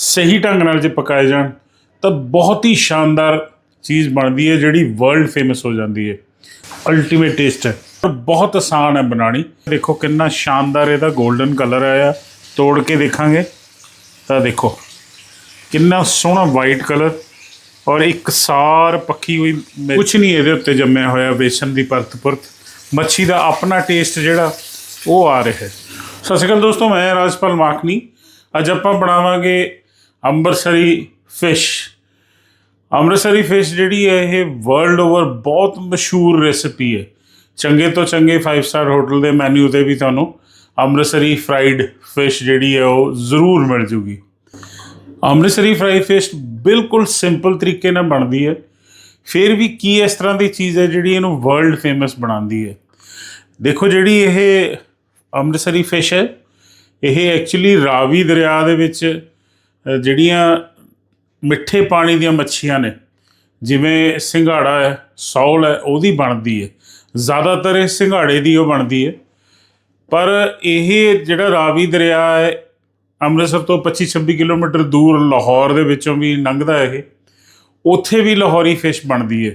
ਸਹੀ ਢੰਗ ਨਾਲ ਜੇ ਪਕਾਏ ਜਾਣ, ਤਾਂ ਬਹੁਤ ਹੀ ਸ਼ਾਨਦਾਰ ਚੀਜ਼ ਬਣਦੀ ਹੈ, ਜਿਹੜੀ ਵਰਲਡ ਫੇਮਸ ਹੋ ਜਾਂਦੀ ਹੈ। ਅਲਟੀਮੇਟ ਟੇਸਟ ਹੈ। ਪਰ ਬਹੁਤ ਆਸਾਨ ਹੈ ਬਣਾਣੀ ਦੇਖੋ ਕਿੰਨਾ ਸ਼ਾਨਦਾਰ ਇਹਦਾ 골ਡਨ ਕਲਰ ਆਇਆ। ਤੋੜ ਕੇ ਦੇਖਾਂਗੇ। ਤਾਂ ਦੇਖੋ, ਕਿੰਨਾ ਸੋਹਣਾ ਵਾਈਟ ਕਲਰ ਔਰ ਇੱਕ ਸਾਰ ਪੱਕੀ ਹੋਈ ਕੁਝ ਨਹੀਂ ਇਹਦੇ ਉੱਤੇ ਜੰਮਿਆ ਹੋਇਆ, ਬੇਸਨ ਦੀ ਪਰਤ ਪਰਤ। ਮੱਛੀ ਦਾ ਆਪਣਾ ਟੇਸਟ ਜਿਹੜਾ, ਉਹ ਆ ਰਿਹਾ ਹੈ। ਸਤਿ ਸ਼੍ਰੀ ਅਕਾਲ ਦੋਸਤੋ, ਮੈਂ ਰਾਜਪਾਲ ਮਾਖਨੀ ਅੱਜ ਆਪਾਂ ਬਣਾਵਾਂਗੇ ਅੰਮ੍ਰਿਤਸਰੀ ਫਿਸ਼ ਅੰਮ੍ਰਿਤਸਰੀ ਫਿਸ਼ ਜਿਹੜੀ ਹੈ, ਇਹ ਵਰਲਡ ਓਵਰ ਬਹੁਤ ਮਸ਼ਹੂਰ ਰੈਸਿਪੀ ਹੈ। ਚੰਗੇ ਤੋਂ ਚੰਗੇ 5 ਸਟਾਰ ਹੋਟਲ ਦੇ ਮੈਨੂ ਤੇ ਵੀ ਤੁਹਾਨੂੰ ਅੰਮ੍ਰਿਤਸਰੀ ਫਰਾਈਡ ਫਿਸ਼ ਜਿਹੜੀ ਹੈ, ਉਹ ਜ਼ਰੂਰ ਮਿਲ ਜੂਗੀ। ਅੰਮ੍ਰਿਤਸਰੀ ਫਰਾਈ ਫਿਸ਼ ਬਿਲਕੁਲ ਸਿੰਪਲ ਤਰੀਕੇ ਨਾਲ ਬਣਦੀ ਹੈ। ਫਿਰ ਵੀ ਕੀ ਇਸ ਤਰ੍ਹਾਂ ਦੀ ਚੀਜ਼ ਹੈ ਜਿਹੜੀ ਇਹਨੂੰ ਵਰਲਡ ਫੇਮਸ ਬਣਾਉਂਦੀ ਹੈ? ਦੇਖੋ ਜਿਹੜੀ ਇਹ ਅੰਮ੍ਰਿਤਸਰੀ ਫਿਸ਼ ਹੈ, ਇਹ ਐਕਚੁਅਲੀ ਰਾਵੀ ਦਰਿਆ ਦੇ ਵਿੱਚ ਜਿਹੜੀਆਂ ਮਿੱਠੇ ਪਾਣੀ ਦੀਆਂ ਮੱਛੀਆਂ ਨੇ, ਜਿਵੇਂ ਸਿੰਘਾੜਾ ਹੈ, ਸੌਲ ਹੈ, ਉਹਦੀ ਬਣਦੀ ਹੈ। ਜ਼ਿਆਦਾਤਰ ਇਹ ਸਿੰਘਾੜੇ ਦੀ ਉਹ ਬਣਦੀ ਹੈ। ਪਰ ਇਹ ਜਿਹੜਾ ਰਾਵੀ ਦਰਿਆ ਹੈ, ਅੰਮ੍ਰਿਤਸਰ ਤੋਂ 25-26 ਕਿਲੋਮੀਟਰ ਦੂਰ ਲਾਹੌਰ ਦੇ ਵਿੱਚੋਂ ਵੀ ਲੰਘਦਾ ਹੈ ਇਹ, ਉੱਥੇ ਵੀ ਲਾਹੌਰੀ ਫਿਸ਼ ਬਣਦੀ ਹੈ।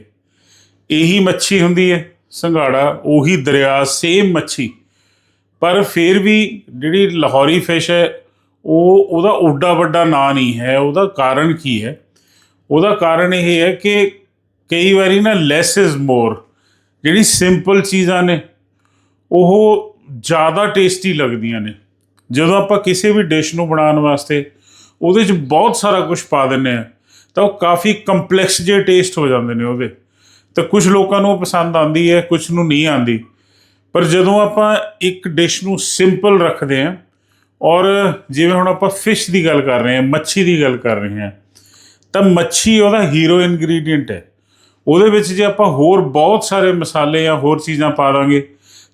ਇਹੀ ਮੱਛੀ ਹੁੰਦੀ ਹੈ, ਸੰਘਾੜਾ, ਉਹੀ ਦਰਿਆ ਸੇਮ ਮੱਛੀ। ਪਰ ਫਿਰ ਵੀ ਜਿਹੜੀ ਲਾਹੌਰੀ ਫਿਸ਼ ਹੈ ਉਹ ਉਹਦਾ ਓਡਾ ਵੱਡਾ ਨਾਂ ਨਹੀਂ ਹੈ, ਉਹਦਾ ਕਾਰਨ ਕੀ ਹੈ? ਉਹਦਾ ਕਾਰਨ ਇਹ ਹੈ ਕਿ ਕਈ ਵਾਰੀ ਨਾ ਲੈਸ ਇਜ਼ ਮੋਰ ਜਿਹੜੀ ਸਿੰਪਲ ਚੀਜ਼ਾਂ ਨੇ, ਉਹ ਜ਼ਿਆਦਾ ਟੇਸਟੀ ਲੱਗਦੀਆਂ ਨੇ। ਜਦੋਂ ਆਪਾਂ ਕਿਸੇ ਵੀ ਡਿਸ਼ ਨੂੰ ਬਣਾਉਣ ਵਾਸਤੇ ਉਹਦੇ 'ਚ ਬਹੁਤ ਸਾਰਾ ਕੁਝ ਪਾ ਦਿੰਨੇ ਆ ਤਾਂ ਉਹ ਕਾਫੀ ਕੰਪਲੈਕਸ ਜਿਹੇ ਟੇਸਟ ਹੋ ਜਾਂਦੇ ਨੇ ਉਹਦੇ। ਤਾਂ ਕੁਝ ਲੋਕਾਂ ਨੂੰ ਉਹ ਪਸੰਦ ਆਉਂਦੀ ਹੈ ਕੁਝ ਨੂੰ ਨਹੀਂ ਆਉਂਦੀ। ਪਰ ਜਦੋਂ ਆਪਾਂ ਇੱਕ ਡਿਸ਼ ਨੂੰ ਸਿੰਪਲ ਰੱਖਦੇ ਹਾਂ ਔਰ ਜਿਵੇਂ ਹੁਣ ਆਪਾਂ ਫਿਸ਼ ਦੀ ਗੱਲ ਕਰ ਰਹੇ ਹਾਂ, ਮੱਛੀ ਦੀ ਗੱਲ ਕਰ ਰਹੇ ਹਾਂ, ਤਾਂ ਮੱਛੀ ਉਹਦਾ ਹੀਰੋ ਇਨਗਰੀਡੀਐਂਟ ਹੈ। ਉਹਦੇ ਵਿੱਚ ਜੇ ਆਪਾਂ ਹੋਰ ਬਹੁਤ ਸਾਰੇ ਮਸਾਲੇ ਜਾਂ ਹੋਰ ਚੀਜ਼ਾਂ ਪਾ ਦਾਂਗੇ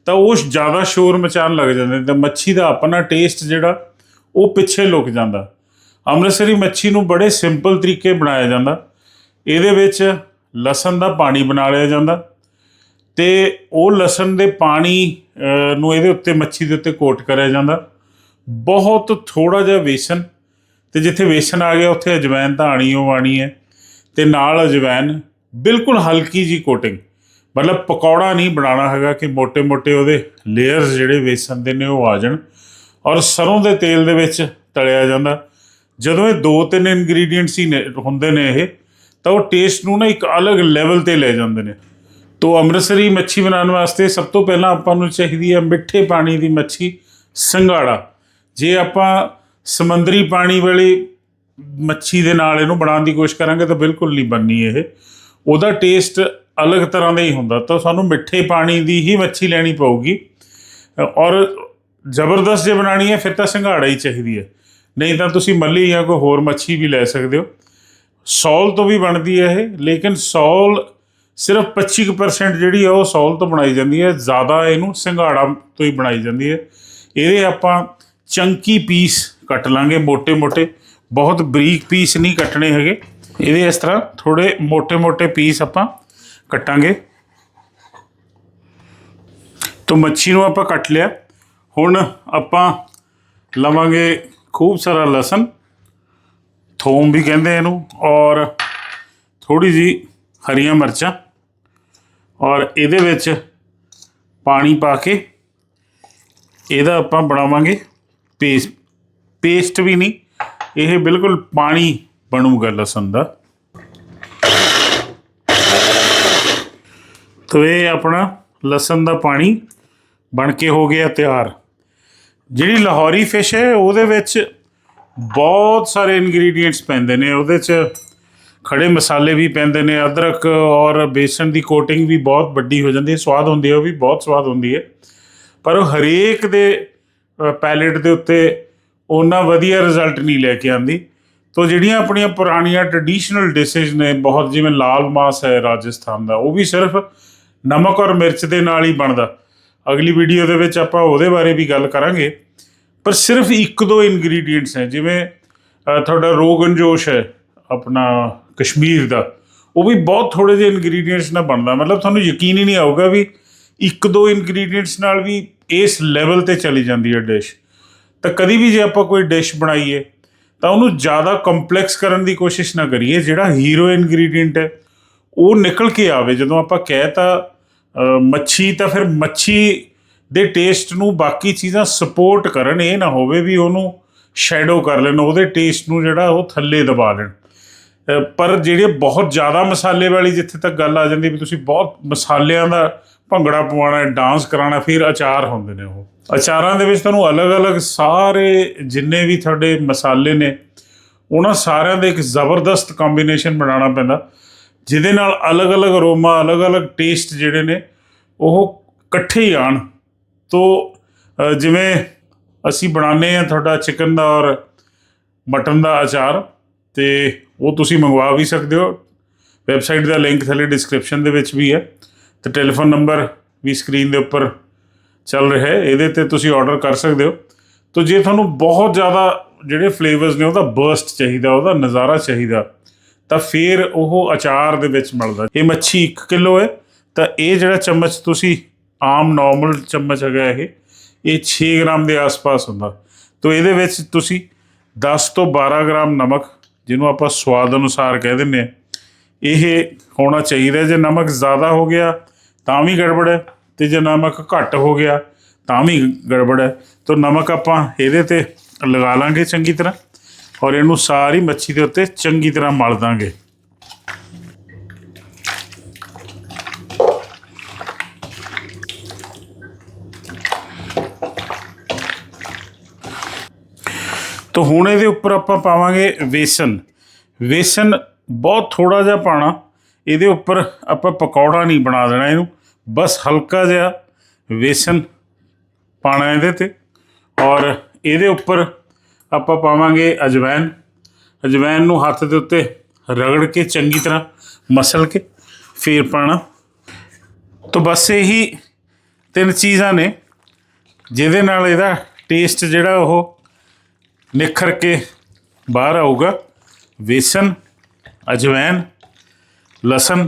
ਤਾਂ ਉਹ ਜ਼ਿਆਦਾ ਸ਼ੋਰ ਮਚਾਉਣ ਲੱਗ ਜਾਂਦੇ ਤਾਂ ਮੱਛੀ ਦਾ ਆਪਣਾ ਟੇਸਟ ਜਿਹੜਾ, ਉਹ ਪਿੱਛੇ ਲੁਕ ਜਾਂਦਾ। ਅੰਮ੍ਰਿਤਸਰੀ ਮੱਛੀ ਨੂੰ ਬੜੇ ਸਿੰਪਲ ਤਰੀਕੇ ਬਣਾਇਆ ਜਾਂਦਾ। ਇਹਦੇ ਵਿੱਚ ਲਸਣ ਦਾ ਪਾਣੀ ਬਣਾ ਲਿਆ ਜਾਂਦਾ ਤੇ ਉਹ ਲਸਣ ਦੇ ਪਾਣੀ ਨੂੰ ਇਹਦੇ ਉੱਤੇ ਮੱਛੀ ਦੇ ਉੱਤੇ ਕੋਟ ਕਰਿਆ ਜਾਂਦਾ। ਬਹੁਤ ਥੋੜਾ ਜਿਹਾ ਵੇਸਨ ਤੇ ਜਿੱਥੇ ਵੇਸਨ ਆ ਗਿਆ, ਉੱਥੇ ਅਜਵੈਨ ਤਾਂ ਆਣੀ ਓ ਆਣੀ ਹੈ ਤੇ ਨਾਲ ਅਜਵਾਇਨ ਬਿਲਕੁਲ ਹਲਕੀ ਜੀ ਕੋਟਿੰਗ ਮਤਲਬ ਪਕੌੜਾ ਨਹੀਂ ਬਣਾਉਣਾ ਹੈਗਾ ਕਿ ਮੋٹے-ਮੋٹے ਉਹਦੇ ਲੇਅਰਸ ਜਿਹੜੇ ਵੇਸਨ ਦੇ ਨੇ ਉਹ ਆ ਜਾਣ ਔਰ ਸਰੋਂ ਦੇ ਤੇਲ ਦੇ ਵਿੱਚ ਤਲਿਆ ਜਾਂਦਾ। ਜਦੋਂ ਇਹ ਦੋ ਤਿੰਨ ਇਨਗਰੀਡੀਐਂਟਸ ਹੀ ਹੁੰਦੇ ਨੇ ਇਹ, ਤਾਂ ਉਹ ਟੇਸਟ ਨੂੰ ਨਾ ਇੱਕ ਅਲੱਗ ਲੈਵਲ ਤੇ ਲੈ ਜਾਂਦੇ ਨੇ। ਤੋਂ ਅੰਮ੍ਰਿਤਸਰੀ ਮੱਛੀ ਬਣਾਉਣ ਵਾਸਤੇ ਸਭ ਤੋਂ ਪਹਿਲਾਂ ਆਪਾਂ ਨੂੰ ਚਾਹੀਦੀ ਹੈ ਮਿੱਠੇ ਪਾਣੀ ਦੀ ਮੱਛੀ ਸੰਘਾੜਾ। ਜੇ ਆਪਾਂ ਸਮੁੰਦਰੀ ਪਾਣੀ ਵਾਲੀ ਮੱਛੀ ਦੇ ਨਾਲ ਇਹਨੂੰ ਬਣਾਉਣ ਦੀ ਕੋਸ਼ਿਸ਼ ਕਰਾਂਗੇ ਤਾਂ ਬਿਲਕੁਲ ਨਹੀਂ ਬਣਨੀ ਇਹ। ਉਹਦਾ ਟੇਸਟ ਅਲੱਗ ਤਰ੍ਹਾਂ ਦਾ ਹੀ ਹੁੰਦਾ। ਤਾਂ ਸਾਨੂੰ ਮਿੱਠੇ ਪਾਣੀ ਦੀ ਹੀ ਮੱਛੀ ਲੈਣੀ ਪਊਗੀ। ਔਰ ਜ਼ਬਰਦਸਤ ਜੇ ਬਣਾਣੀ ਹੈ, ਫਿਰ ਤਾਂ ਸੰਘਾੜਾ ਹੀ ਚਾਹੀਦੀ ਹੈ। ਨਹੀਂ ਤਾਂ ਤੁਸੀਂ ਮੱਲੀ ਜਾਂ ਕੋਈ ਹੋਰ ਮੱਛੀ ਵੀ ਲੈ ਸਕਦੇ ਹੋ। ਸੌਲ ਤੋਂ ਵੀ ਬਣਦੀ ਹੈ ਇਹ, ਲੇਕਿਨ ਸੌਲ ਸਿਰਫ 25% ਜਿਹੜੀ ਹੈ ਉਹ ਸੌਲ ਤੋਂ ਬਣਾਈ ਜਾਂਦੀ ਹੈ। ਜ਼ਿਆਦਾ ਇਹਨੂੰ ਸਿੰਘਾੜਾ ਤੋਂ ਹੀ ਬਣਾਈ ਜਾਂਦੀ ਹੈ। ਇਹਦੇ ਆਪਾਂ ਚੰਕੀ ਪੀਸ ਕੱਟ ਲਾਂਗੇ ਮੋٹے-ਮੋٹے ਬਹੁਤ ਬਰੀਕ ਪੀਸ ਨਹੀਂ ਕੱਟਣੇ ਹੈਗੇ। ਇਹਦੇ ਇਸ ਤਰ੍ਹਾਂ ਥੋੜੇ ਮੋٹے-ਮੋٹے ਪੀਸ ਆਪਾਂ ਕੱਟਾਂਗੇ। ਤੋਂ ਮੱਛੀ ਨੂੰ ਆਪਾਂ ਕੱਟ ਲਿਆ। ਹੁਣ ਆਪਾਂ ਲਵਾਂਗੇ ਖੂਬ ਸਾਰਾ ਲਸਣ। ਥੋਮ ਵੀ ਕਹਿੰਦੇ ਇਹਨੂੰ। ਔਰ ਥੋੜੀ ਜੀ ਹਰੀਆਂ ਮਿਰਚਾਂ। ਔਰ ਇਹਦੇ ਵਿੱਚ ਪਾਣੀ ਪਾ ਕੇ ਇਹਦਾ ਆਪਾਂ ਬਣਾਵਾਂਗੇ। ਪੇਸਟ ਪੇਸਟ ਵੀ ਨਹੀਂ, ਇਹ ਬਿਲਕੁਲ ਪਾਣੀ ਬਣੂਗਾ ਲਸਣ ਦਾ। ਤੋ ਇਹ ਆਪਣਾ ਲਸਣ ਦਾ ਪਾਣੀ ਬਣ ਕੇ ਹੋ ਗਿਆ ਤਿਆਰ। ਜਿਹੜੀ ਲਾਹੌਰੀ ਫਿਸ਼ ਹੈ, ਉਹਦੇ ਵਿੱਚ ਬਹੁਤ ਸਾਰੇ ਇਨਗਰੀਡੀਅੰਟਸ ਪੈਂਦੇ ਨੇ। ਉਹਦੇ 'ਚ ਖੜੇ ਮਸਾਲੇ ਵੀ ਪੈਂਦੇ ਨੇ, ਅਦਰਕ ਔਰ ਬੇਸਨ ਦੀ ਕੋਟਿੰਗ ਵੀ ਬਹੁਤ ਵੱਡੀ ਹੋ ਜਾਂਦੀ ਹੈ। ਸਵਾਦ ਹੁੰਦੀ ਹੈ, ਉਹ ਵੀ ਬਹੁਤ ਸਵਾਦ ਹੁੰਦੀ ਹੈ। ਪਰ ਉਹ ਹਰੇਕ ਦੇ ਪੈਲੇਟ ਦੇ ਉੱਤੇ ਉਹਨਾਂ ਵਧੀਆ ਰਿਜ਼ਲਟ ਨਹੀਂ ਲੈ ਕੇ ਆਂਦੀ। ਤੋ ਜਿਹੜੀਆਂ ਆਪਣੀਆਂ ਪੁਰਾਣੀਆਂ ਟ੍ਰੈਡੀਸ਼ਨਲ ਡਿਸ਼ਸ ਨੇ, ਬਹੁਤ ਜਿਵੇਂ ਲਾਲ ਮਾਸ ਹੈ ਰਾਜਸਥਾਨ ਦਾ, ਉਹ ਵੀ ਸਿਰਫ ਨਮਕ ਔਰ ਮਿਰਚ ਦੇ ਨਾਲ ਹੀ ਬਣਦਾ। ਅਗਲੀ ਵੀਡੀਓ ਦੇ ਵਿੱਚ ਆਪਾਂ ਉਹਦੇ ਬਾਰੇ ਵੀ ਗੱਲ ਕਰਾਂਗੇ। ਪਰ ਸਿਰਫ ਇੱਕ ਦੋ ਇਨਗਰੀਡੀਅੰਟਸ ਹੈ, ਜਿਵੇਂ ਤੁਹਾਡਾ ਰੋਗਨ ਜੋਸ਼ ਹੈ, ਆਪਣਾ ਕਸ਼ਮੀਰ ਦਾ, ਉਹ ਵੀ ਬਹੁਤ ਥੋੜੇ ਜਿਹੇ ਇਨਗਰੀਡੀਐਂਟਸ ਨਾਲ ਬਣਦਾ। ਮਤਲਬ ਤੁਹਾਨੂੰ ਯਕੀਨ ਹੀ ਨਹੀਂ ਆਊਗਾ ਵੀ ਇੱਕ ਦੋ ਇਨਗਰੀਡੀਅੰਟਸ ਨਾਲ ਵੀ ਇਸ ਲੈਵਲ ਤੇ ਚਲੀ ਜਾਂਦੀ ਹੈ ਡਿਸ਼ ਤਾਂ ਕਦੀ ਵੀ ਜੇ ਆਪਾਂ ਕੋਈ ਡਿਸ਼ ਬਣਾਈਏ, ਤਾਂ ਉਹਨੂੰ ਜ਼ਿਆਦਾ ਕੰਪਲੈਕਸ ਕਰਨ ਦੀ ਕੋਸ਼ਿਸ਼ ਨਾ ਕਰੀਏ, ਜਿਹੜਾ ਹੀਰੋ ਇਨਗਰੀਡੀਐਂਟ ਹੈ, ਉਹ ਨਿਕਲ ਕੇ ਆਵੇ। ਜਦੋਂ ਆਪਾਂ ਕਹਿ ਤਾ ਮੱਛੀ, ਤਾਂ ਫਿਰ ਮੱਛੀ ਦੇ ਟੇਸਟ ਨੂੰ ਬਾਕੀ ਚੀਜ਼ਾਂ ਸਪੋਰਟ ਕਰਨ, ਇਹ ਨਾ ਹੋਵੇ ਵੀ ਉਹਨੂੰ ਸ਼ੈਡੋ ਕਰ ਲੈਣ, ਉਹਦੇ ਟੇਸਟ ਨੂੰ ਜਿਹੜਾ ਉਹ ਥੱਲੇ ਦਬਾ ਲੈਣ। ਪਰ ਜਿਹੜੇ ਬਹੁਤ ਜ਼ਿਆਦਾ ਮਸਾਲੇ ਵਾਲੀ ਜਿੱਥੇ ਤੱਕ ਗੱਲ ਆ ਜਾਂਦੀ ਵੀ ਤੁਸੀਂ ਬਹੁਤ ਮਸਾਲਿਆਂ ਦਾ ਭੰਗੜਾ ਪਵਾਉਣਾ ਡਾਂਸ ਕਰਾਉਣਾ, ਫਿਰ ਅਚਾਰ ਹੁੰਦੇ ਨੇ ਉਹ। ਅਚਾਰਾਂ ਦੇ ਵਿੱਚ ਤੁਹਾਨੂੰ ਅਲੱਗ-ਅਲੱਗ ਸਾਰੇ ਜਿੰਨੇ ਵੀ ਤੁਹਾਡੇ ਮਸਾਲੇ ਨੇ, ਉਹਨਾਂ ਸਾਰਿਆਂ ਦੇ ਇੱਕ ਜ਼ਬਰਦਸਤ ਕੰਬੀਨੇਸ਼ਨ ਬਣਾਉਣਾ ਪੈਂਦਾ, ਜਿਹਦੇ ਨਾਲ ਅਲੱਗ-ਅਲੱਗ ਅਰੋਮਾ, ਅਲੱਗ-ਅਲੱਗ ਟੇਸਟ ਜਿਹੜੇ ਨੇ, ਉਹ ਇਕੱਠੇ ਹੀ ਆਣ ਤੋਂ ਜਿਵੇਂ ਅਸੀਂ ਬਣਾਉਂਦੇ ਆ ਤੁਹਾਡਾ ਚਿਕਨ ਦਾ ਔਰ ਮਟਨ ਦਾ ਅਚਾਰ, ਤੇ ਉਹ ਤੁਸੀਂ ਮੰਗਵਾ ਵੀ ਸਕਦੇ ਹੋ। ਵੈਬਸਾਈਟ ਦਾ ਲਿੰਕ ਥੱਲੇ ਡਿਸਕ੍ਰਿਪਸ਼ਨ ਦੇ ਵਿੱਚ ਵੀ ਹੈ। ਤੇ ਟੈਲੀਫੋਨ ਨੰਬਰ ਵੀ ਸਕਰੀਨ ਦੇ ਉੱਪਰ ਚੱਲ ਰਿਹਾ ਹੈ। ਇਹਦੇ ਤੇ ਤੁਸੀਂ ਆਰਡਰ ਕਰ ਸਕਦੇ ਹੋ। ਤੋ ਜੇ ਤੁਹਾਨੂੰ ਬਹੁਤ ਜ਼ਿਆਦਾ ਜਿਹੜੇ ਫਲੇਵਰਸ ਨੇ, ਉਹਦਾ ਬਰਸਟ ਚਾਹੀਦਾ, ਉਹਦਾ ਨਜ਼ਾਰਾ ਚਾਹੀਦਾ, ਤਾਂ ਫਿਰ ਉਹ ਅਚਾਰ ਦੇ ਵਿੱਚ ਮਿਲਦਾ। ਇਹ ਮੱਛੀ 1 ਕਿਲੋ ਹੈ। ਤਾਂ ਇਹ ਜਿਹੜਾ ਚਮਚ ਤੁਸੀਂ ਆਮ ਨਾਰਮਲ ਚਮਚ ਹੈਗਾ ਇਹ ਇਹ 6 ਗ੍ਰਾਮ ਦੇ ਆਸ-ਪਾਸ ਹੁੰਦਾ। ਤੋ ਇਹਦੇ ਵਿੱਚ ਤੁਸੀਂ 10 ਤੋਂ 12 ਗ੍ਰਾਮ ਨਮਕ, ਜਿਹਨੂੰ ਆਪਾਂ ਸਵਾਦ ਅਨੁਸਾਰ ਕਹਿ ਦਿੰਦੇ ਆ ਇਹ ਹੋਣਾ ਚਾਹੀਦਾ ਜੇ ਨਮਕ ਜ਼ਿਆਦਾ ਹੋ ਗਿਆ ਤਾਂ ਵੀ ਗੜਬੜ ਹੈ ਤੇ ਜੇ ਨਮਕ ਘੱਟ ਹੋ ਗਿਆ ਤਾਂ ਵੀ ਗੜਬੜ ਹੈ। ਤਾਂ ਨਮਕ ਆਪਾਂ ਇਹਦੇ ਤੇ ਲਗਾ ਲਾਂਗੇ ਚੰਗੀ ਤਰ੍ਹਾਂ ਔਰ ਇਹਨੂੰ ਸਾਰੀ ਮੱਛੀ ਦੇ ਉੱਤੇ ਚੰਗੀ ਤਰ੍ਹਾਂ ਮਲ ਦਾਂਗੇ। ਤਾਂ ਹੁਣ ਇਹਦੇ ਉੱਪਰ ਆਪਾਂ ਪਾਵਾਂਗੇ ਵੇਸਨ। ਵੇਸਨ ਬਹੁਤ ਥੋੜਾ ਜਿਹਾ ਪਾਣਾ ਇਹਦੇ ਉੱਪਰ ਆਪਾਂ ਪਕੌੜਾ ਨਹੀਂ ਬਣਾ ਦੇਣਾ ਇਹਨੂੰ। ਬਸ ਹਲਕਾ ਜਿਹਾ ਵੇਸਨ ਪਾਣਾ ਇਹਦੇ ਤੇ। ਔਰ ਇਹਦੇ ਉੱਪਰ ਆਪਾਂ ਪਾਵਾਂਗੇ ਅਜਵਾਇਨ ਅਜਵਾਇਨ ਨੂੰ ਹੱਥ ਦੇ ਉੱਤੇ ਰਗੜ ਕੇ ਚੰਗੀ ਤਰ੍ਹਾਂ ਮਸਲ ਕੇ ਫੇਰ ਪਾਣਾ ਤਾਂ ਬਸ ਇਹੀ ਤਿੰਨ ਚੀਜ਼ਾਂ ਨੇ, ਜਿਹਦੇ ਨਾਲ ਇਹਦਾ ਟੇਸਟ ਜਿਹੜਾ ਉਹ ਨਿਖਰ ਕੇ ਬਾਹਰ ਆਊਗਾ। ਵੇਸਨ ਅਜਵਾਇਨ ਲਸਣ,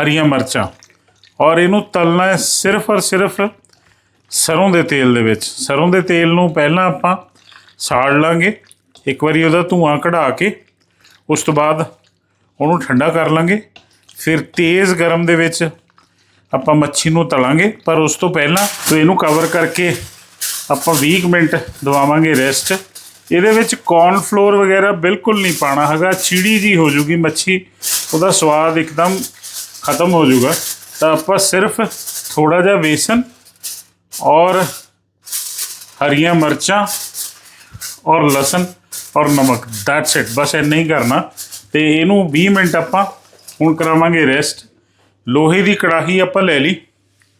ਹਰੀਆਂ ਮਿਰਚਾਂ। ਔਰ ਇਹਨੂੰ ਤਲਣਾ ਹੈ ਸਿਰਫ ਔਰ ਸਿਰਫ ਸਰੋਂ ਦੇ ਤੇਲ ਦੇ ਵਿੱਚ। ਸਰੋਂ ਦੇ ਤੇਲ ਨੂੰ ਪਹਿਲਾਂ ਆਪਾਂ ਸਾੜ ਲਾਂਗੇ। ਇੱਕ ਵਾਰੀ ਉਹਦਾ ਧੂਆਂ ਕਢਾ ਕੇ, ਉਸ ਤੋਂ ਬਾਅਦ ਉਹਨੂੰ ਠੰਡਾ ਕਰ ਲਾਂਗੇ। ਫਿਰ ਤੇਜ਼ ਗਰਮ ਦੇ ਵਿੱਚ ਆਪਾਂ ਮੱਛੀ ਨੂੰ ਤਲਾਂਗੇ। ਪਰ ਉਸ ਤੋਂ ਪਹਿਲਾਂ ਇਹਨੂੰ ਕਵਰ ਕਰਕੇ ਆਪਾਂ 20 ਕੁ ਮਿੰਟ ਦਵਾਵਾਂਗੇ ਰੈਸਟ ਇਹਦੇ ਵਿੱਚ ਕੌਰਨ ਫਲੋਰ ਵਗੈਰਾ ਬਿਲਕੁਲ ਨਹੀਂ ਪਾਣਾ ਹੈਗਾ। ਚੀੜੀ ਜੀ ਹੋ ਜੂਗੀ ਮੱਛੀ। ਉਹਦਾ ਸਵਾਦ ਇੱਕਦਮ ਖਤਮ ਹੋ ਜੂਗਾ। ਤਾਂ ਆਪਾਂ ਸਿਰਫ ਥੋੜਾ ਜਿਹਾ ਬੇਸਨ ਔਰ ਹਰੀਆਂ ਮਿਰਚਾਂ ਔਰ ਲਸਣ ਔਰ ਨਮਕ ਦੈਟਸ ਇਟ ਬਸ ਇੰਨਾ ਹੀ ਕਰਨਾ। ਤੇ ਇਹਨੂੰ 20 ਮਿੰਟ ਆਪਾਂ ਹੁਣ ਕਰਾਵਾਂਗੇ ਰੈਸਟ ਲੋਹੇ ਦੀ ਕੜਾਹੀ ਆਪਾਂ ਲੈ ਲਈ।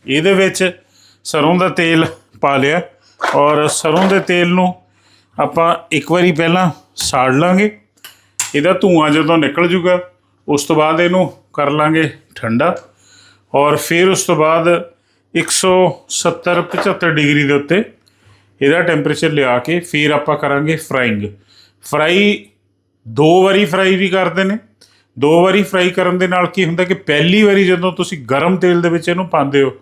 ਇਹਦੇ ਵਿੱਚ ਸਰੋਂ ਦਾ ਤੇਲ ਪਾ ਲਿਆ। ਔਰ ਸਰੋਂ ਦੇ ਤੇਲ ਨੂੰ ਆਪਾਂ ਇੱਕ ਵਾਰੀ ਪਹਿਲਾਂ ਸਾੜ ਲਾਂਗੇ। ਇਹਦਾ ਧੂਆਂ ਜਦੋਂ ਨਿਕਲ ਜੂਗਾ, ਉਸ ਤੋਂ ਬਾਅਦ ਇਹਨੂੰ ਕਰ ਲਾਂਗੇ ਠੰਡਾ। ਔਰ ਫਿਰ ਉਸ ਤੋਂ ਬਾਅਦ 170 75 ਡਿਗਰੀ ਦੇ ਉੱਤੇ ਇਹਦਾ ਟੈਂਪਰੇਚਰ ਲਿਆ ਕੇ ਫਿਰ ਆਪਾਂ ਕਰਾਂਗੇ ਫਰਾਈਂਗ ਫਰਾਈ ਦੋ ਵਾਰੀ ਫਰਾਈ ਵੀ ਕਰਦੇ ਨੇ। ਦੋ ਵਾਰੀ ਫਰਾਈ ਕਰਨ ਦੇ ਨਾਲ ਕੀ ਹੁੰਦਾ ਕਿ ਪਹਿਲੀ ਵਾਰੀ ਜਦੋਂ ਤੁਸੀਂ ਗਰਮ ਤੇਲ ਦੇ ਵਿੱਚ ਇਹਨੂੰ ਪਾਉਂਦੇ ਹੋ,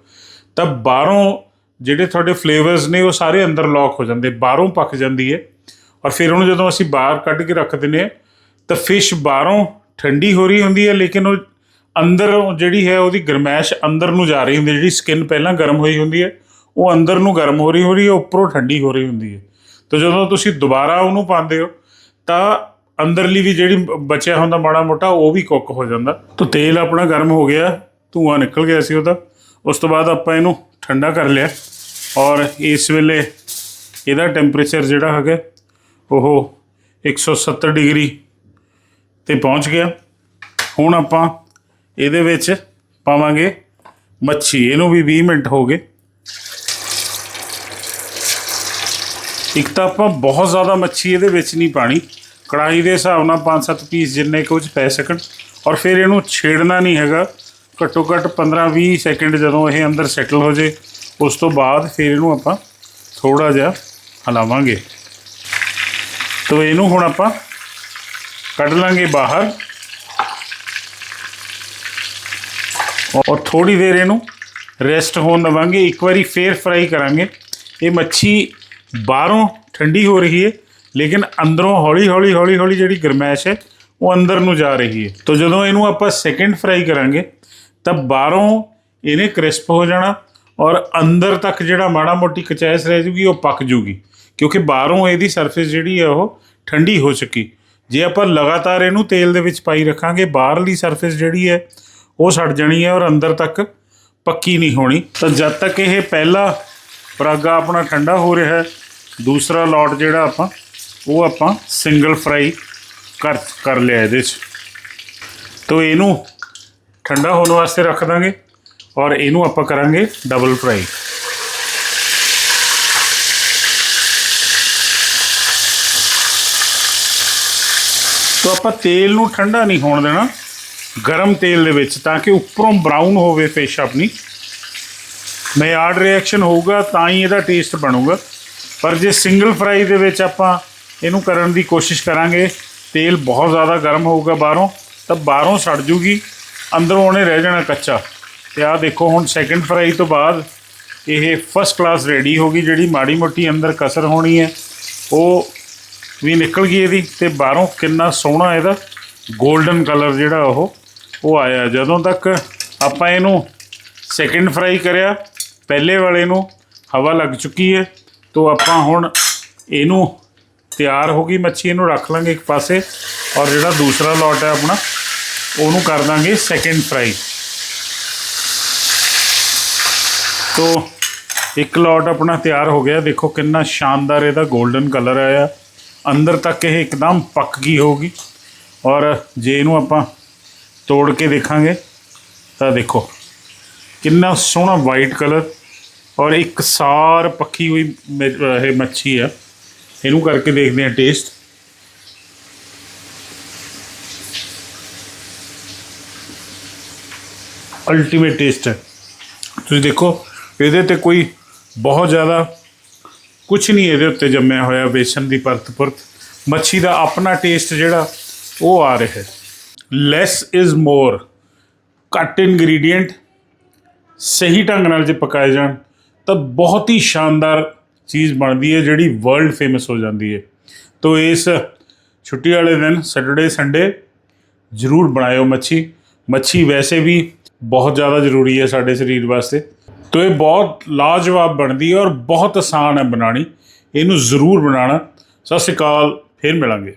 ਤਾਂ ਬਾਹਰੋਂ ਜਿਹੜੇ ਤੁਹਾਡੇ ਫਲੇਵਰਸ ਨੇ ਉਹ ਸਾਰੇ ਅੰਦਰ ਲੌਕ ਹੋ ਜਾਂਦੇ, ਬਾਹਰੋਂ ਪੱਕ ਜਾਂਦੀ ਹੈ। ਔਰ ਫਿਰ ਉਹਨੂੰ ਜਦੋਂ ਅਸੀਂ ਬਾਹਰ ਕੱਢ ਕੇ ਰੱਖ ਦਿੰਦੇ ਹਾਂ, ਤਾਂ ਫਿਸ਼ ਬਾਹਰੋਂ ਠੰਡੀ ਹੋ ਰਹੀ ਹੁੰਦੀ ਹੈ, ਲੇਕਿਨ ਉਹ ਅੰਦਰ ਜਿਹੜੀ ਹੈ ਉਹਦੀ ਗਰਮੈਸ਼ ਅੰਦਰ ਨੂੰ ਜਾ ਰਹੀ ਹੁੰਦੀ ਜਿਹੜੀ ਸਕਿਨ ਪਹਿਲਾਂ ਗਰਮ ਹੋਈ ਹੁੰਦੀ ਹੈ, ਉਹ ਅੰਦਰ ਨੂੰ ਗਰਮ ਹੋ ਰਹੀ ਹੋ ਰਹੀ ਹੈ ਉੱਪਰੋਂ ਠੰਡੀ ਹੋ ਰਹੀ ਹੁੰਦੀ ਹੈ। ਤਾਂ ਜਦੋਂ ਤੁਸੀਂ ਦੁਬਾਰਾ ਉਹਨੂੰ ਪਾਉਂਦੇ ਹੋ, ਤਾਂ ਅੰਦਰਲੀ ਵੀ ਜਿਹੜੀ ਬਚਿਆ ਹੁੰਦਾ ਮਾੜਾ ਮੋਟਾ, ਉਹ ਵੀ ਕੁੱਕ ਹੋ ਜਾਂਦਾ। ਤਾਂ ਤੇਲ ਆਪਣਾ ਗਰਮ ਹੋ ਗਿਆ, ਧੂਆਂ ਨਿਕਲ ਗਿਆ ਸੀ ਉਹਦਾ। ਉਸ ਤੋਂ ਬਾਅਦ ਆਪਾਂ ਇਹਨੂੰ ਠੰਡਾ ਕਰ ਲਿਆ। ਔਰ ਇਸ ਵੇਲੇ ਇਹਦਾ ਟੈਂਪਰੇਚਰ ਜਿਹੜਾ ਹੈਗਾ, ਉਹ 170 ਡਿਗਰੀ ਤੇ ਪਹੁੰਚ ਗਿਆ। ਹੁਣ ਆਪਾਂ ਇਹਦੇ ਵਿੱਚ ਪਾਵਾਂਗੇ ਮੱਛੀ। ਇਹਨੂੰ ਵੀ 20 ਮਿੰਟ ਹੋ ਗਏ। ਇੱਕ ਤਾਂ ਆਪਾਂ ਬਹੁਤ ਜ਼ਿਆਦਾ ਮੱਛੀ ਇਹਦੇ ਵਿੱਚ ਨਹੀਂ ਪਾਣੀ। ਕੜਾਹੀ ਦੇ ਹਿਸਾਬ ਨਾਲ 5-7 ਪੀਸ ਜਿੰਨੇ ਕੁਝ ਪੈ ਸਕਣ। ਔਰ ਫਿਰ ਇਹਨੂੰ ਛੇੜਨਾ ਨਹੀਂ ਹੈਗਾ। ਘੱਟੋ ਘੱਟ 15-20 ਸੈਕਿੰਡ ਜਦੋਂ ਇਹ ਅੰਦਰ ਸੈਟਲ ਹੋ ਜੇ, ਉਸ ਤੋਂ ਬਾਅਦ ਫਿਰ ਇਹਨੂੰ ਆਪਾਂ ਥੋੜਾ ਜਿਹਾ ਹਲਾਵਾਂਗੇ। ਤੋ ਇਹਨੂੰ ਹੁਣ ਆਪਾਂ ਕੱਢ ਲਾਂਗੇ ਬਾਹਰ। ਔਰ ਥੋੜੀ ਦੇਰ ਇਹਨੂੰ ਰੈਸਟ ਹੋਣ ਦਵਾਂਗੇ। ਇੱਕ ਵਾਰੀ ਫੇਰ ਫਰਾਈ ਕਰਾਂਗੇ। ਇਹ ਮੱਛੀ ਬਾਹਰੋਂ ਠੰਡੀ ਹੋ ਰਹੀ ਹੈ, ਲੇਕਿਨ ਅੰਦਰੋਂ ਹੌਲੀ ਹੌਲੀ ਹੌਲੀ ਹੌਲੀ ਜਿਹੜੀ ਗਰਮੈਸ਼ ਹੈ, ਉਹ ਅੰਦਰ ਨੂੰ ਜਾ ਰਹੀ ਹੈ। ਤਾਂ ਜਦੋਂ ਇਹਨੂੰ ਆਪਾਂ ਸੈਕਿੰਡ ਫਰਾਈ ਕਰਾਂਗੇ, ਤਾਂ ਬਾਹਰੋਂ ਇਹਨੇ ਕ੍ਰਿਸਪ ਹੋ ਜਾਣਾ ਔਰ ਅੰਦਰ ਤੱਕ ਜਿਹੜਾ ਮਾੜਾ ਮੋਟੀ ਕਚੈਸ ਰਹਿ ਜੂਗੀ, ਉਹ ਪੱਕ ਜੂਗੀ। ਕਿਉਂਕਿ ਬਾਹਰੋਂ ਇਹਦੀ ਸਰਫੇਸ ਜਿਹੜੀ ਹੈ, ਉਹ ਠੰਡੀ ਹੋ ਚੁੱਕੀ। ਜੇ ਆਪਾਂ ਲਗਾਤਾਰ ਇਹਨੂੰ ਤੇਲ ਦੇ ਵਿੱਚ ਪਾਈ ਰੱਖਾਂਗੇ, ਬਾਹਰਲੀ ਸਰਫੇਸ ਜਿਹੜੀ ਹੈ ਉਹ ਸੜ ਜਾਣੀ ਹੈ ਔਰ ਅੰਦਰ ਤੱਕ ਪੱਕੀ ਨਹੀਂ ਹੋਣੀ। ਤਾਂ ਜਦ ਤੱਕ ਇਹ ਪਹਿਲਾ ਪਰਾਗਾ ਆਪਣਾ ਠੰਡਾ ਹੋ ਰਿਹਾ ਹੈ, ਦੂਸਰਾ ਲੋਟ ਜਿਹੜਾ ਆਪਾਂ, ਉਹ ਆਪਾਂ ਸਿੰਗਲ ਫਰਾਈ ਕਰ ਕਰ ਲਿਆ ਇਹਦੇ 'ਚ। ਤੋ ਇਹਨੂੰ ਠੰਡਾ ਹੋਣ ਵਾਸਤੇ ਰੱਖ ਦਾਂਗੇ ਔਰ ਇਹਨੂੰ ਆਪਾਂ ਕਰਾਂਗੇ ਡਬਲ ਫਰਾਈ ਤੋ ਆਪਾਂ ਤੇਲ ਨੂੰ ਠੰਡਾ ਨਹੀਂ ਹੋਣ ਦੇਣਾ। ਗਰਮ ਤੇਲ ਦੇ ਵਿੱਚ ਤਾਂ ਕਿ ਉੱਪਰੋਂ ਬਰਾਊਨ ਹੋਵੇ ਫਿਸ਼ ਆਪਣੀ ਮਿਆਰ ਰਿਐਕਸ਼ਨ ਹੋਊਗਾ, ਤਾਂ ਹੀ ਇਹਦਾ ਟੇਸਟ ਬਣੂਗਾ। ਪਰ ਜੇ ਸਿੰਗਲ ਫਰਾਈ ਦੇ ਵਿੱਚ ਆਪਾਂ ਇਹਨੂੰ ਕਰਨ ਦੀ ਕੋਸ਼ਿਸ਼ ਕਰਾਂਗੇ, ਤੇਲ ਬਹੁਤ ਜ਼ਿਆਦਾ ਗਰਮ ਹੋਊਗਾ ਬਾਹਰੋਂ, ਤਾਂ ਬਾਹਰੋਂ ਸੜ ਜੂਗੀ, ਅੰਦਰੋਂ ਉਹਨੇ ਰਹਿ ਜਾਣਾ ਕੱਚਾ। ਤੇ ਆਹ ਦੇਖੋ ਹੁਣ ਸੈਕੰਡ ਫਰਾਈ ਤੋਂ ਬਾਅਦ ਇਹ ਫਸਟ ਕਲਾਸ ਰੈਡੀ ਹੋ ਗਈ, ਜਿਹੜੀ ਮਾੜੀ ਮੋਟੀ ਅੰਦਰ ਕਸਰ ਹੋਣੀ ਹੈ, ਉਹ ਵੀ ਨਿਕਲ ਗਈ ਇਹਦੀ, ਤੇ ਬਾਹਰੋਂ ਕਿੰਨਾ ਸੋਹਣਾ ਇਹਦਾ 골ਡਨ ਕਲਰ ਜਿਹੜਾ ਉਹ ਉਹ ਆਇਆ ਜਦੋਂ ਤੱਕ ਆਪਾਂ ਇਹਨੂੰ ਸੈਕਿੰਡ ਫਰਾਈ ਕਰਿਆ, ਪਹਿਲੇ ਵਾਲੇ ਨੂੰ ਹਵਾ ਲੱਗ ਚੁੱਕੀ ਹੈ, ਤੋਂ ਆਪਾਂ ਹੁਣ ਇਹਨੂੰ ਤਿਆਰ ਹੋ ਗਈ ਮੱਛੀ, ਇਹਨੂੰ ਰੱਖ ਲਾਂਗੇ ਇੱਕ ਪਾਸੇ ਔਰ ਜਿਹੜਾ ਦੂਸਰਾ ਲੋਟ ਹੈ ਆਪਣਾ, ਉਹਨੂੰ ਕਰ ਦਾਂਗੇ ਸੈਕਿੰਡ ਫਰਾਈ ਤੋ ਇੱਕ ਲੋਟ ਆਪਣਾ ਤਿਆਰ ਹੋ ਗਿਆ, ਦੇਖੋ ਕਿੰਨਾ ਸ਼ਾਨਦਾਰ ਇਹਦਾ 골ਡਨ ਕਲਰ ਆਇਆ। ਅੰਦਰ ਤੱਕ ਇਹ ਇੱਕਦਮ ਪੱਕ ਗਈ ਹੋਊਗੀ ਔਰ ਜੇ ਇਹਨੂੰ ਆਪਾਂ ਤੋੜ ਕੇ ਦੇਖਾਂਗੇ ਤਾਂ ਦੇਖੋ, ਕਿੰਨਾ ਸੋਹਣਾ ਵਾਈਟ ਕਲਰ ਔਰ ਇੱਕ ਸਾਰ ਪੱਕੀ ਹੋਈ ਮ- ਇਹ ਮੱਛੀ ਆ। ਇਹਨੂੰ ਕਰਕੇ ਦੇਖਦੇ ਹਾਂ ਟੇਸਟ ਅਲਟੀਮੇਟ ਟੇਸਟ ਹੈ। ਤੁਸੀਂ ਦੇਖੋ, ਇਹਦੇ ਤੇ ਕੋਈ ਬਹੁਤ ਜ਼ਿਆਦਾ ਕੁਝ ਨਹੀਂ ਇਹਦੇ ਉੱਤੇ ਜੰਮਿਆ ਹੋਇਆ ਬੇਸਨ ਦੀ ਪਰਤ ਪਰਤ ਮੱਛੀ ਦਾ ਆਪਣਾ ਟੇਸਟ ਜਿਹੜਾ ਉਹ ਆ ਰਿਹਾ ਹੈ। ਲੈਸ ਇਜ਼ ਮੋਰ ਘੱਟ ਇਨਗਰੀਡੀਐਂਟ ਸਹੀ ਢੰਗ ਨਾਲ ਜੇ ਪਕਾਏ ਜਾਣ, ਤਾਂ ਬਹੁਤ ਹੀ ਸ਼ਾਨਦਾਰ ਚੀਜ਼ ਬਣਦੀ ਹੈ, ਜਿਹੜੀ ਵਰਲਡ ਫੇਮਸ ਹੋ ਜਾਂਦੀ ਹੈ। ਤੋ ਇਸ ਛੁੱਟੀ ਵਾਲੇ ਦਿਨ ਸੈਟਰਡੇ ਸੰਡੇ ਜ਼ਰੂਰ ਬਣਾਇਓ ਮੱਛੀ। ਮੱਛੀ ਵੈਸੇ ਵੀ ਬਹੁਤ ਜ਼ਿਆਦਾ ਜ਼ਰੂਰੀ ਹੈ ਸਾਡੇ ਸਰੀਰ ਵਾਸਤੇ। ਤੋ ਇਹ ਬਹੁਤ ਲਾਜਵਾਬ ਬਣਦੀ ਹੈ ਔਰ ਬਹੁਤ ਆਸਾਨ ਹੈ ਬਣਾਉਣੀ। ਇਹਨੂੰ ਜ਼ਰੂਰ ਬਣਾਉਣਾ। ਸਤਿ ਸ਼੍ਰੀ ਅਕਾਲ, ਫਿਰ ਮਿਲਾਂਗੇ।